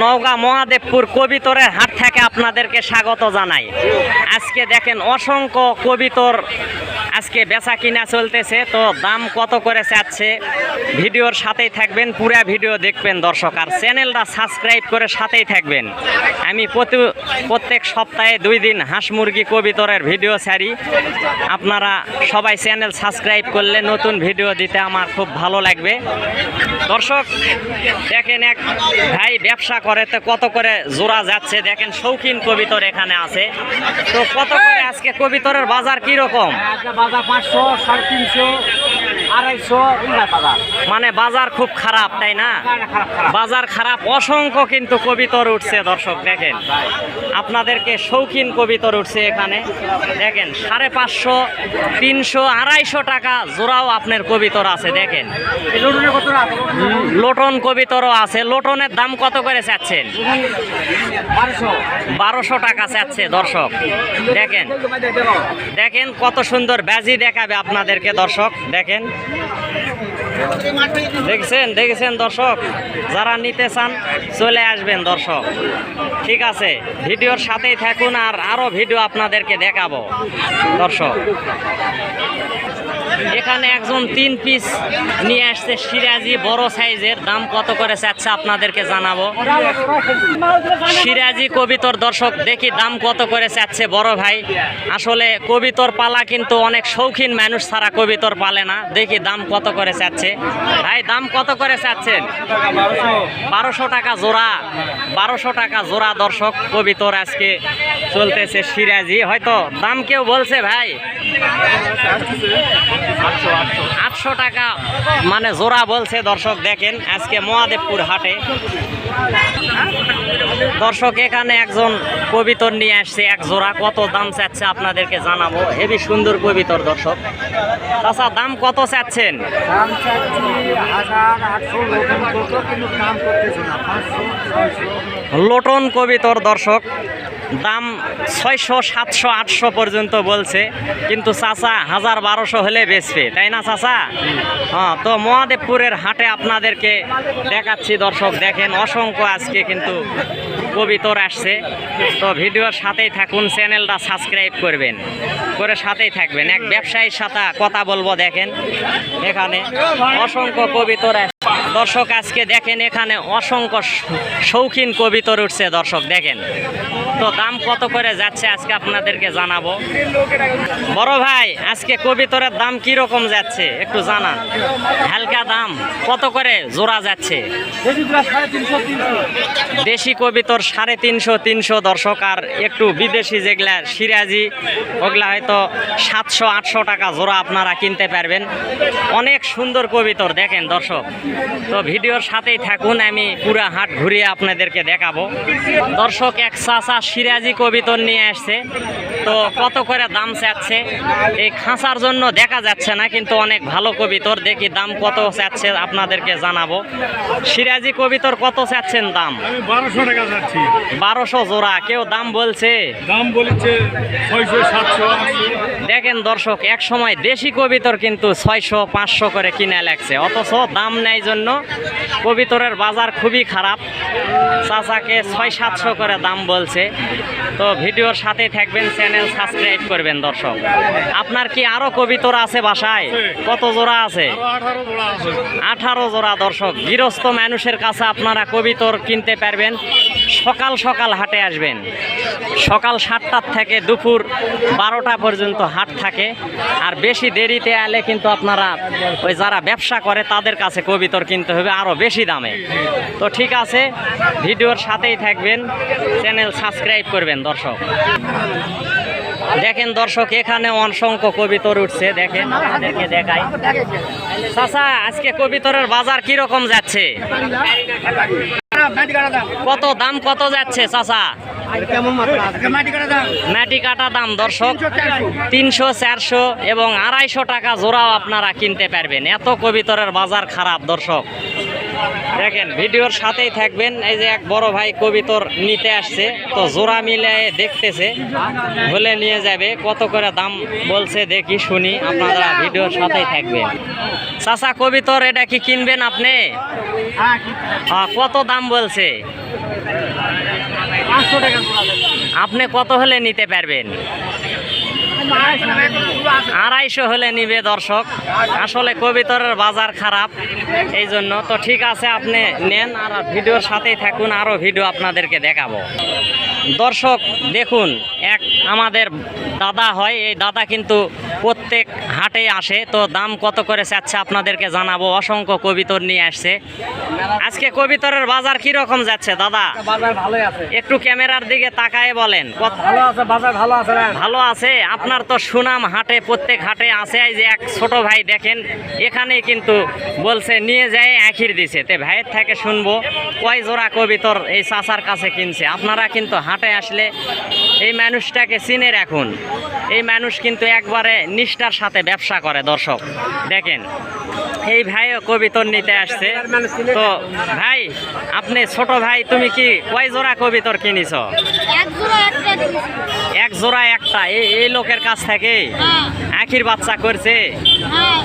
নওগাঁ মহাদেবপুর কবিতরের হাট থেকে আপনাদেরকে স্বাগত জানাই। আজকে দেখেন অসংখ্য কবিতর আজকে বেচা কিনা চলতেছে, তো দাম কত করে চাচ্ছে? ভিডিওর সাথেই থাকবেন, পুরা ভিডিও দেখবেন দর্শক, আর চ্যানেলটা সাবস্ক্রাইব করে সাথেই থাকবেন। আমি প্রতি, প্রত্যেক সপ্তাহে দুই দিন হাঁস মুরগি কবিতরের ভিডিও ছাড়ি। আপনারা সবাই চ্যানেল সাবস্ক্রাইব করলে নতুন ভিডিও দিতে আমার খুব ভালো লাগবে। দর্শক, দেখেন এক ভাই ব্যবসা করে তো কত করে জোড়া যাচ্ছে, দেখেন শৌখিন কবিতর এখানে আছে। তো কত করে আজকে কবিতরের বাজার কি রকম বাজার পাঁচশো, সাড়ে তিনশো। আড়াইশো মানে বাজার খুব খারাপ তাই না? খারাপ খারাপ। বাজার খারাপ অসংখ্য কিন্তু কবিতর উঠছে দর্শক দেখেন। আপনাদেরকে শৌখিন কবিতর উঠছে এখানে। দেখেন সাড়ে পাঁচশো তিনশো আড়াইশো টাকা জোড়াও আপনার কবিতর আছে দেখেন। লোটন কবিতরও আছে। লোটনের দাম কত করে চাচ্ছেন? বারোশো টাকা চাচ্ছে দর্শক। দেখেন। দেখেন কত সুন্দর ব্যাজি দেখাবে আপনাদেরকে দর্শক। দেখেন। দেখছেন, দেখেছেন দর্শক, যারা নিতে চান, চলে আসবেন দর্শক। ঠিক আছে, ভিডিওর সাথেই থাকুন আর আরও ভিডিও আপনাদেরকে দেখাবো। দর্শক। এখানে একজন তিন পিস নিয়ে আসছে সিরাজি, বড় সাইজের। দাম কত করে চাচ্ছে আপনাদেরকে জানাব। সিরাজি কবিতর দর্শক, দেখি দাম কত করে চাচ্ছে বড় ভাই, আসলে কবিতর পালা কিন্তু অনেক শৌখিন মানুষ ছাড়া কবিতর পালে না। দেখি দাম কত করে চাচ্ছে ভাই, দাম কত করে চাচ্ছেন বারোশো টাকা জোড়া। বারোশো টাকা জোড়া দর্শক, কবিতর আজকে চলতেছে সিরাজি। হয়তো দাম কেউ বলছে ভাই? আটশো টাকা। মানে জোড়া বলছে দর্শক দেখেন আজকে মহাদেবপুর হাটে। দর্শক এখানে একজন কবিতর নিয়ে আসছে এক জোড়া। কত দাম চাচ্ছে আপনাদেরকে জানাব। হেবি সুন্দর কবিতর দর্শক। আচ্ছা দাম কত চাচ্ছেন? লোটন কবিতর দর্শক। দাম ছয়শো, সাতশো, আটশো পর্যন্ত বলছে। কিন্তু চাচা, হাজার বারোশো হলে বেচবে, তাই না চাচা? হ্যাঁ তো মহাদেবপুরের হাটে আপনাদেরকে দেখাচ্ছি, দর্শক দেখেন, অসংখ্য আজকে কিন্তু কবিতর আসছে। তো ভিডিওর সাথেই থাকুন, চ্যানেলটা সাবস্ক্রাইব করবেন, করে সাথেই থাকবেন। এক ব্যবসায়ীর সাথে কথা বলব, দেখেন, এখানে অসংখ্য কবিতর দর্শক, আজকে দেখেন এখানে অসংখ্য শৌখিন কবিতর উঠছে। দর্শক, দেখেন। তো দাম কত করে যাচ্ছে আজকে আপনাদেরকে জানাব। বড় ভাই, আজকে কবিতরের দাম কি রকম যাচ্ছে? একটু জানান। হালকা দাম, কত করে জোড়া যাচ্ছে? দেশি কবিতর সাড়ে তিনশো তিনশো। দর্শক, আর একটু বিদেশি যেগুলা, সিরাজি, ওগুলা হয়তো সাতশো, আটশো টাকা জোড়া আপনারা কিনতে পারবেন। অনেক সুন্দর কবিতর দেখেন দর্শক। তো ভিডিওর সাথেই থাকুন আমি পুরা হাট ঘুরিয়ে আপনাদেরকে দেখাবো। দর্শক এক চাচা সিরাজি কবিতর নিয়ে আসছে। তো কত করে দাম চাচ্ছে? এই খাঁচার জন্য দেখা যাচ্ছে না কিন্তু অনেক ভালো কবিতর। দেখি দাম কত চাচ্ছে আপনাদেরকে জানাব। সিরাজি কবিতর কত চাচ্ছেন দাম? বারোশো টাকা যাচ্ছি বারোশো জোড়া কেউ দাম বলছে? দাম বলেছে ছয়শো সাতশো দেখেন দর্শক এক সময় দেশি কবিতর কিন্তু ছয়শো পাঁচশো করে কিনে লাগছে অথচ দাম নেয় জন্য কবিতরের বাজার খুবই খারাপ। চাচাকে ছয় সাতশো করে দাম বলছে। তো ভিডিওর সাথে থাকবেন, চ্যানেল সাবস্ক্রাইব করবেন দর্শক। আপনার কি আরও কবিতর আছে বাসায়? কত জোড়া আছে? আঠারো জোড়া দর্শক। গৃহস্থ মানুষের কাছে আপনারা কবিতর কিনতে পারবেন। সকাল সকাল হাটে আসবেন। সকাল সাতটার থেকে দুপুর বারোটা পর্যন্ত হাট থাকে। আর বেশি দেরিতে এলে কিন্তু আপনারা ওই যারা ব্যবসা করে তাদের কাছে কবিতর কিনতে হবে আরও বেশি দামে। তো ঠিক আছে, ভিডিওর সাথেই থাকবেন, চ্যানেল সাবস্ক্রাইব করবেন দর্শক। দেখেন দর্শক, এখানে অসংখ্য কবিতর উঠছে, দেখেন, আপনাদেরকে দেখাই। চাচা, আজকে কবিতরের বাজার কি রকম যাচ্ছে? কত দাম কত যাচ্ছে, চাচা? কেমন মাটি কাটা দাম? ম্যাটি কাটা দাম দর্শক। তিনশো চারশো। এবং আড়াইশো টাকা জোড়াও আপনারা কিনতে পারবেন। এত কবিতরের বাজার খারাপ দর্শক। দেখেন ভিডিওর সাথেই থাকবেন। এই যে এক বড় ভাই কবিতর নিতে আসছে তো জোড়া মিলে দেখতেছে বলে নিয়ে যাবে কত করে দাম বলছে দেখি শুনি আপনারা ভিডিওর সাথেই থাকবেন। চাচা কবিতর এটা কি কিনবেন আপনি? হ্যাঁ কত দাম বলছে? আপনি কত হলে নিতে পারবেন? আড়াইশো হলে নিবে দর্শক। আসলে কবিতরের বাজার খারাপ এই জন্য। তো ঠিক আছে আপনি নেন আর ভিডিওর সাথেই থাকুন আরও ভিডিও আপনাদেরকে দেখাবো। দর্শক দেখুন এক আমাদের দাদা হয় এই দাদা কিন্তু প্রত্যেক হাটে আসে। তো দাম কত করে চাচ্ছে আপনাদেরকে জানাব অসংখ্য কবিতর নিয়ে আসছে। আজকে কবিতরের বাজার কি রকম যাচ্ছে দাদা? বাজার ভালোই আছে। একটু ক্যামেরার দিকে তাকায় বলেন। ভালো আছে বাজার ভালো আছে ভালো আছে। আপনার তো সুনাম হাটে, প্রত্যেক হাটে এই যে এক ছোট ভাই দেখেন এখানে কিন্তু বলছে, নিয়ে যায়, আখির দিছে। তে ভাইয়ের থেকে শুনব, কয় জোড়া কবিতর এই চাচার কাছে কিনছে। আপনারা কিন্তু হাটে আসলে এই মানুষটাকে চিনে রাখুন। এই মানুষ কিন্তু একবারে নিষ্ঠার সাথে ব্যবসা করে, দর্শক। দেখেন, এই ভাইও কবিতর নিতে আসছে। তো ভাই, আপনি ছোট ভাই, তুমি কি কয় জোড়া কবিতর কিনিছ? জোড়া একটা এই লোকের কাছ থেকে হ্যাঁ। আখির বাচ্চা করছে। হ্যাঁ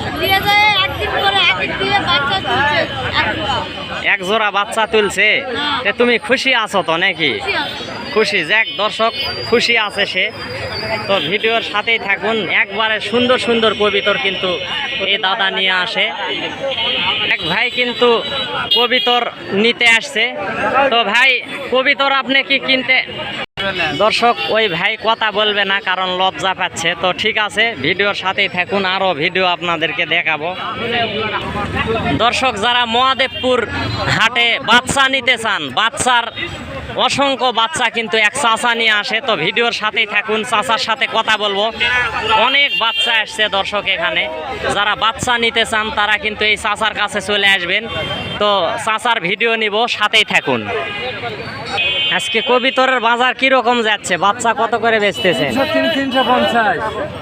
এক জোড়া। বাচ্চা তুলছে। তে তুমি খুশি আছো তো নাকি। খুশি যাক দর্শক খুশি আছে সে। তো ভিডিওর সাথেই থাকুন একবারে সুন্দর সুন্দর কবিতর কিন্তু এই দাদা নিয়ে আসে। এক ভাই কিন্তু কবিতর নিতে আসছে। তো ভাই কবিতর আপনি কি কিনতে দর্শক, ওই ভাই কথা বলবে না, কারণ লজ্জা পাচ্ছে। তো ঠিক আছে, ভিডিওর সাথেই থাকুন আরও ভিডিও আপনাদেরকে দেখাবো। দর্শক, যারা মহাদেবপুর হাটে বাচ্চা নিতে চান, বাচ্চার অসংখ্য বাচ্চা কিন্তু এক চাচা নিয়ে আসে, তো ভিডিওর সাথেই থাকুন, চাচার সাথে কথা বলব। অনেক বাচ্চা আসছে দর্শক এখানে। যারা বাচ্চা নিতে চান, তারা কিন্তু এই চাচার কাছে চলে আসবেন। তো চাচার ভিডিও নিব, সাথেই থাকুন। আজকে কবিতরের বাজার কি রকম যাচ্ছে? বাচ্চা কত করে বেচতেছেন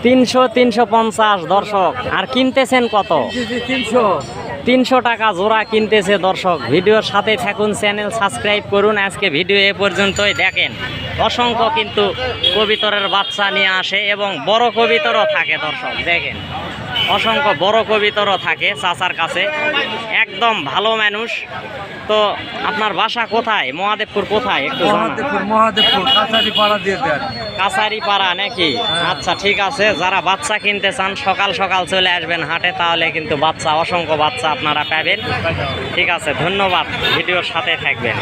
তিনশো তিনশো পঞ্চাশ দর্শক। আর কিনতেছেন কত? তিনশো তিনশো টাকা জোড়া কিনতেছে দর্শক। ভিডিওর সাথে থাকুন, চ্যানেল সাবস্ক্রাইব করুন। আজকে ভিডিও এ পর্যন্তই দেখেন। অসংখ্য কিন্তু কবিতরের বাচ্চা নিয়ে আসে এবং বড় কবিতরও থাকে দর্শক। দেখেন। অসংখ্য বড় কবিতরও থাকে চাচার কাছে। একদম ভালো মানুষ। তো আপনার বাসা কোথায়? মহাদেবপুর কোথায়? একটু মহাদেবপুর মহাদেবপুর কাছারি পাড়া দিয়ে দেন। কাছারি পাড়া নাকি আচ্ছা ঠিক আছে। যারা বাচ্চা কিনতে চান সকাল সকাল চলে আসবেন হাটে তাহলে কিন্তু বাচ্চা অসংখ্য বাচ্চা আপনারা পাবেন। ঠিক আছে ধন্যবাদ। ভিডিওর সাথে থাকবেন।